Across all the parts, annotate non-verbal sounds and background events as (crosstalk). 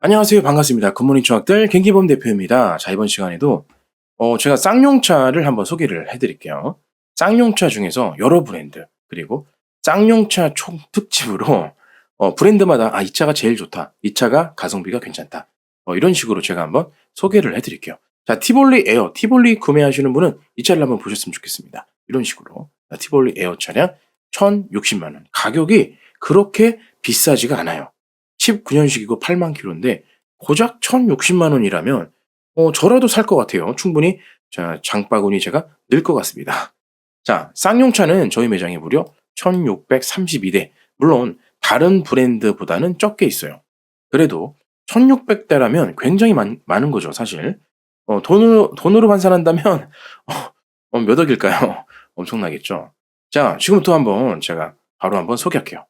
안녕하세요. 반갑습니다. 굿모닝 추학들 갱기범 대표입니다. 자, 이번 시간에도 어, 제가 쌍용차를 한번 소개를 해드릴게요. 쌍용차 중에서 여러 브랜드, 그리고 쌍용차 총 특집으로 어, 브랜드마다 아, 이 차가 제일 좋다. 이 차가 가성비가 괜찮다. 어, 이런 식으로 제가 한번 소개를 해드릴게요. 자, 티볼리 에어, 티볼리 구매하시는 분은 이 차를 한번 보셨으면 좋겠습니다. 이런 식으로. 자, 티볼리 에어 차량 1,060만원. 가격이 그렇게 비싸지가 않아요. 19년식이고 8만 킬로인데 고작 1,060만 원이라면 어, 저라도 살 것 같아요. 충분히 자, 장바구니 제가 늘 것 같습니다. 자, 쌍용차는 저희 매장에 무려 1,632대. 물론 다른 브랜드보다는 적게 있어요. 그래도 1,600대라면 굉장히 많, 많은 거죠, 사실. 어, 돈으로, 돈으로 환산한다면 어, 어, 몇 억일까요? (laughs) 엄청나겠죠. 자, 지금부터 한번 제가 바로 한번 소개할게요.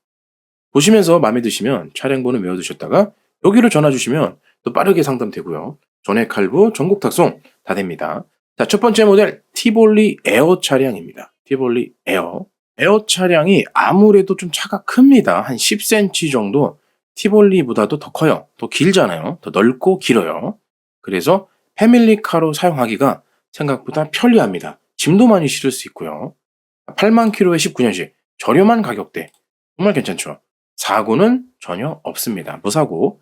보시면서 마음에 드시면 차량 번호 외워두셨다가 여기로 전화 주시면 또 빠르게 상담되고요. 전액 할부, 전국 탁송 다 됩니다. 자, 첫 번째 모델 티볼리 에어 차량입니다. 티볼리 에어. 에어 차량이 아무래도 좀 차가 큽니다. 한 10cm 정도 티볼리보다도 더 커요. 더 길잖아요. 더 넓고 길어요. 그래서 패밀리카로 사용하기가 생각보다 편리합니다. 짐도 많이 실을 수 있고요. 8만 킬로에 19년식 저렴한 가격대 정말 괜찮죠. 사고는 전혀 없습니다. 무사고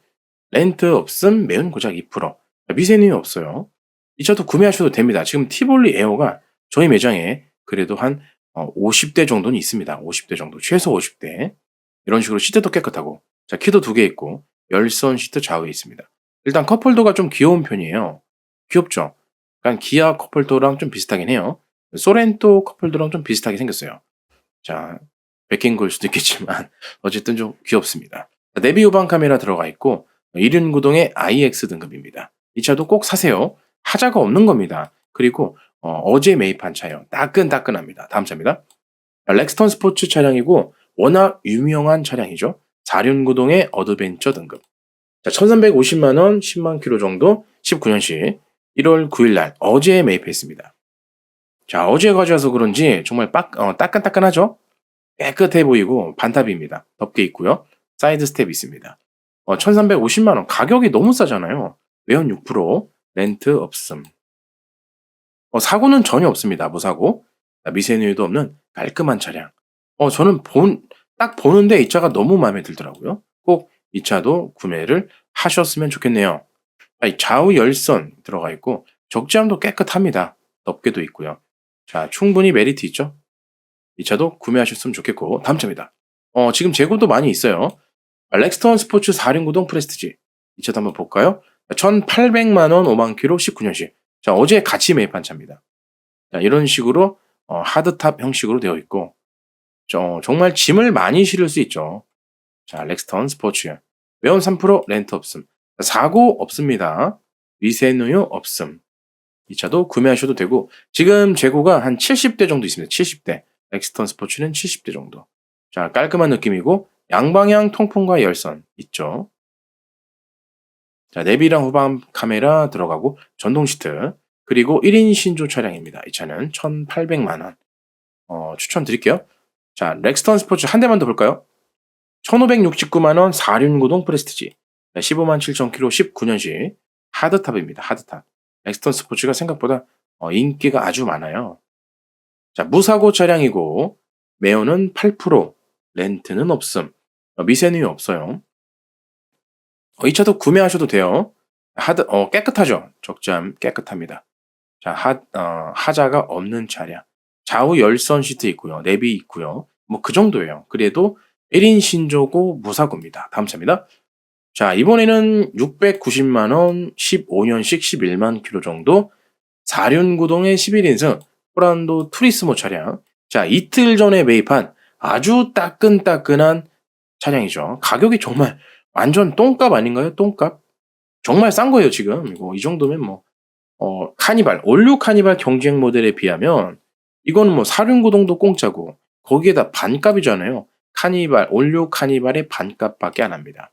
렌트 없음 매운 고작 2% 미세님이 없어요. 이 차도 구매하셔도 됩니다. 지금 티볼리 에어가 저희 매장에 그래도 한 50대 정도는 있습니다. 50대 정도 최소 50대 이런 식으로 시트도 깨끗하고 자 키도 두 개 있고 열선 시트 좌우에 있습니다. 일단 컵홀더가 좀 귀여운 편이에요. 귀엽죠? 약간 기아 컵홀더랑 좀 비슷하긴 해요. 소렌토 컵홀더랑 좀 비슷하게 생겼어요. 자, 베낀 걸 수도 있겠지만 (laughs) 어쨌든 좀 귀엽습니다. 내비 후방 카메라 들어가 있고 1륜 구동의 IX 등급입니다. 이 차도 꼭 사세요. 하자가 없는 겁니다. 그리고 어, 제 매입한 차예요. 따끈따끈합니다. 다음 차입니다. 렉스턴 스포츠 차량이고 워낙 유명한 차량이죠. 4륜 구동의 어드벤처 등급. 자, 1350만 원, 10만 킬로 정도, 19년식 1월 9일 날 어제 매입했습니다. 자, 어제 가져와서 그런지 정말 빡, 어, 따끈따끈하죠? 깨끗해 보이고 반탑입니다. 덮개 있고요. 사이드 스텝 있습니다. 어, 1350만 원. 가격이 너무 싸잖아요. 외연 6%, 렌트 없음. 어, 사고는 전혀 없습니다. 무사고. 미세누유도 없는 깔끔한 차량. 어, 저는 본, 딱 보는데 이 차가 너무 마음에 들더라고요. 꼭 이 차도 구매를 하셨으면 좋겠네요. 아, 좌우 열선 들어가 있고, 적재함도 깨끗합니다. 덮개도 있고요. 자, 충분히 메리트 있죠? 이 차도 구매하셨으면 좋겠고 다음 차입니다. 어, 지금 재고도 많이 있어요. 렉스턴 스포츠 4륜 구동 프레스티지 이 차도 한번 볼까요? 1,800만 원 5만 킬로 19년식. 자, 어제 같이 매입한 차입니다. 자, 이런 식으로 어, 하드탑 형식으로 되어 있고 저, 정말 짐을 많이 실을 수 있죠. 자, 렉스턴 스포츠 외원 3% 렌트 없음. 사고 없습니다. 위세누유 없음. 이 차도 구매하셔도 되고 지금 재고가 한 70대 정도 있습니다. 70대. 엑스턴 스포츠는 70대 정도. 자, 깔끔한 느낌이고 양방향 통풍과 열선 있죠. 자, 내비랑 후방 카메라 들어가고 전동 시트 그리고 1인 신조 차량입니다. 이 차는 1,800만 원. 어, 추천드릴게요. 자, 렉스턴 스포츠 한 대만 더 볼까요? 1,569만 원 4륜 구동 프레스티지. 15만 7천 킬로 19년식 하드탑입니다. 하드탑. 렉스턴 스포츠가 생각보다 어, 인기가 아주 많아요. 자, 무사고 차량이고 매연은 8%, 렌트는 없음, 어, 미세누유 없어요. 어, 이 차도 구매하셔도 돼요. 하드, 어, 깨끗하죠? 적재함 깨끗합니다. 자, 하, 어, 하자가 없는 차량. 좌우 열선 시트 있고요. 내비 있고요. 뭐 그 정도예요. 그래도 1인 신조고 무사고입니다. 다음 차입니다. 자, 이번에는 690만원, 15년식 11만 킬로 정도, 4륜 구동의 11인승, 호란도 투리스모 차량. 자, 이틀 전에 매입한 아주 따끈따끈한 차량이죠. 가격이 정말 완전 똥값 아닌가요? 똥값? 정말 싼 거예요, 지금. 이거 이 정도면 뭐, 어, 카니발, 올류 카니발 경쟁 모델에 비하면 이거는 뭐 사륜구동도 공짜고 거기에다 반값이잖아요. 카니발, 올류 카니발의 반값밖에 안 합니다.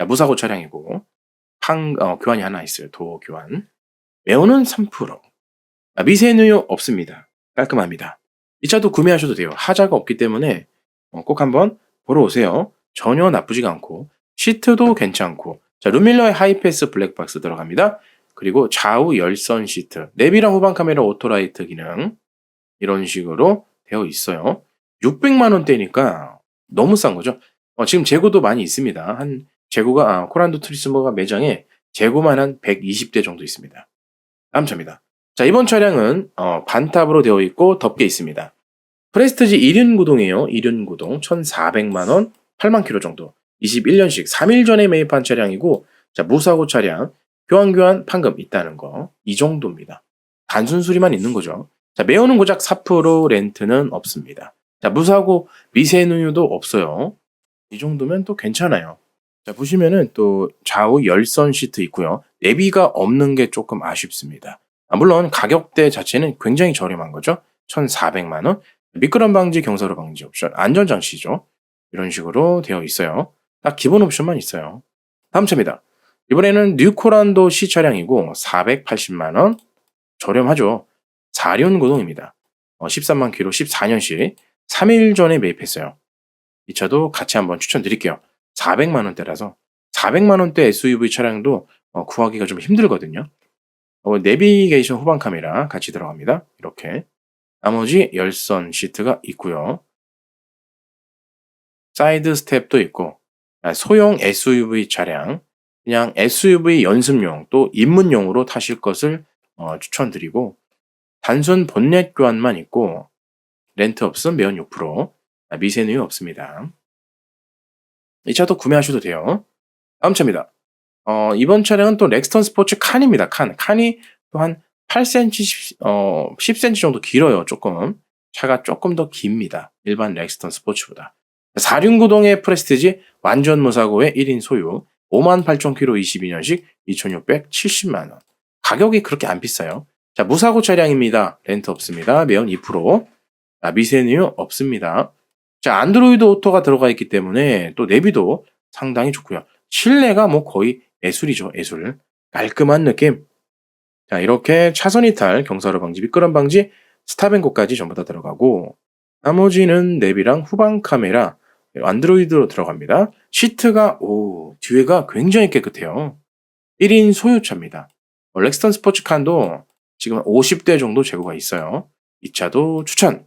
야, 무사고 차량이고, 판, 어, 교환이 하나 있어요. 도어 교환. 매우는 3%. 아, 미세누유 없습니다. 깔끔합니다. 이 차도 구매하셔도 돼요. 하자가 없기 때문에 어, 꼭 한번 보러 오세요. 전혀 나쁘지가 않고 시트도 괜찮고 자, 룸밀러의 하이패스 블랙박스 들어갑니다. 그리고 좌우 열선 시트, 내비랑 후방 카메라 오토라이트 기능 이런 식으로 되어 있어요. 600만 원대니까 너무 싼 거죠. 어, 지금 재고도 많이 있습니다. 한 재고가 아, 코란도 트리스모가 매장에 재고만 한 120대 정도 있습니다. 다음 차입니다. 자 이번 차량은 어, 반탑으로 되어 있고 덮개 있습니다. 프레스티지 1륜 구동이에요. 1륜 구동 1,400만 원, 8만 킬로 정도. 21년식 3일 전에 매입한 차량이고 자 무사고 차량 교환 교환 판금 있다는 거 이 정도입니다. 단순 수리만 있는 거죠. 자 매우는 고작 4% 렌트는 없습니다. 자 무사고 미세 누유도 없어요. 이 정도면 또 괜찮아요. 자 보시면은 또 좌우 열선 시트 있고요. 내비가 없는 게 조금 아쉽습니다. 아, 물론 가격대 자체는 굉장히 저렴한 거죠. 1,400만 원. 미끄럼 방지, 경사로 방지 옵션, 안전 장치죠. 이런 식으로 되어 있어요. 딱 기본 옵션만 있어요. 다음 차입니다. 이번에는 뉴코란도 C 차량이고 480만 원 저렴하죠. 4륜 구동입니다. 어, 13만 킬로 14년식 3일 전에 매입했어요. 이 차도 같이 한번 추천드릴게요. 400만 원대라서 400만 원대 SUV 차량도 어, 구하기가 좀 힘들거든요. 어, 내비게이션 후방 카메라 같이 들어갑니다. 이렇게 나머지 열선 시트가 있고요. 사이드 스텝도 있고 아, 소형 SUV 차량 그냥 SUV 연습용 또 입문용으로 타실 것을 어, 추천드리고 단순 본넷 교환만 있고 렌트 없음 매연 6% 아, 미세누유 없습니다. 이 차도 구매하셔도 돼요. 다음 차입니다. 어, 이번 차량은 또 렉스턴 스포츠 칸입니다. 칸. 칸이 또 한 8cm, 10, 어, 10cm 정도 길어요. 조금. 차가 조금 더 깁니다. 일반 렉스턴 스포츠보다. 4륜구동의 프레스티지 완전 무사고의 1인 소유 58,000km 22년식 2,670만원. 가격이 그렇게 안 비싸요. 자, 무사고 차량입니다. 렌트 없습니다. 매연 2%. 아, 미세누유 없습니다. 자, 안드로이드 오토가 들어가 있기 때문에 또 내비도 상당히 좋고요. 실내가 뭐 거의 예술이죠. 예술. 깔끔한 느낌. 자, 이렇게 차선 이탈, 경사로 방지, 미끄럼 방지, 스탑앤고까지 전부 다 들어가고 나머지는 내비랑 후방 카메라, 안드로이드로 들어갑니다. 시트가 오, 뒤에가 굉장히 깨끗해요. 1인 소유차입니다. 어, 렉스턴 스포츠칸도 지금 50대 정도 재고가 있어요. 이 차도 추천.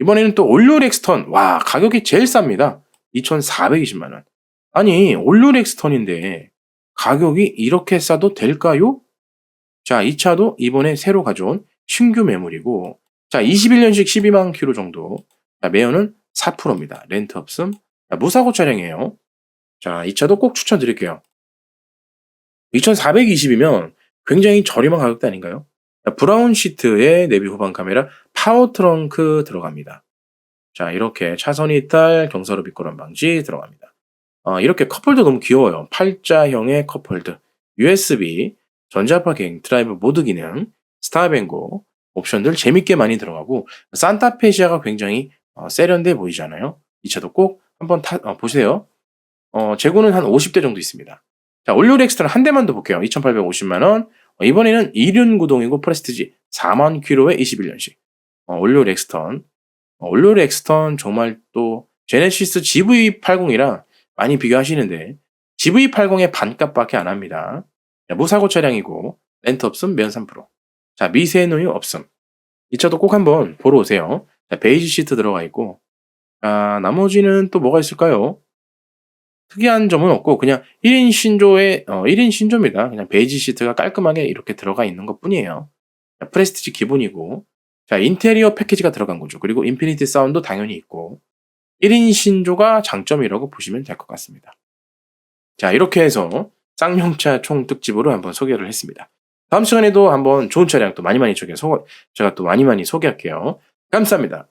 이번에는 또 올류 렉스턴. 와, 가격이 제일 쌉니다. 2,420만 원. 아니, 올류 렉스턴인데 가격이 이렇게 싸도 될까요? 자, 이 차도 이번에 새로 가져온 신규 매물이고 자, 21년식 12만 킬로 정도. 자, 매연은 4%입니다. 렌트 없음. 자, 무사고 차량이에요. 자, 이 차도 꼭 추천드릴게요. 2,420이면 굉장히 저렴한 가격대 아닌가요? 자, 브라운 시트에 내비 후방 카메라, 파워 트렁크 들어갑니다. 자, 이렇게 차선 이탈, 경사로 미끄럼 방지 들어갑니다. 어, 이렇게 컵홀더 너무 귀여워요. 팔자형의 컵홀더, USB, 전자파 갱 드라이브 모드 기능, 스타뱅고 옵션들 재밌게 많이 들어가고 산타페시아가 굉장히 어, 세련돼 보이잖아요. 이 차도 꼭 한번 타, 어, 보세요. 어, 재고는 한 50대 정도 있습니다. 자, 올류 렉스턴 한 대만 더 볼게요. 2,850만 원. 어, 이번에는 2륜 구동이고 프레스티지 4만 킬로의 21년식. 어, 올류 렉스턴. 어, 올류 렉스턴 정말 또 제네시스 GV80이랑 많이 비교하시는데 GV80의 반값밖에 안 합니다. 자, 무사고 차량이고 렌트 없음 면 3%. 자, 미세누유 없음. 이 차도 꼭 한번 보러 오세요. 자, 베이지 시트 들어가 있고 아, 나머지는 또 뭐가 있을까요? 특이한 점은 없고 그냥 1인 신조의 어, 1인 신조입니다. 그냥 베이지 시트가 깔끔하게 이렇게 들어가 있는 것 뿐이에요. 자, 프레스티지 기본이고 자, 인테리어 패키지가 들어간 거죠. 그리고 인피니티 사운드 당연히 있고 1인 신조가 장점이라고 보시면 될 것 같습니다. 자, 이렇게 해서 쌍용차 총 특집으로 한번 소개를 했습니다. 다음 시간에도 한번 좋은 차량 또 많이 많이 소개, 제가 또 많이 많이 소개할게요. 감사합니다.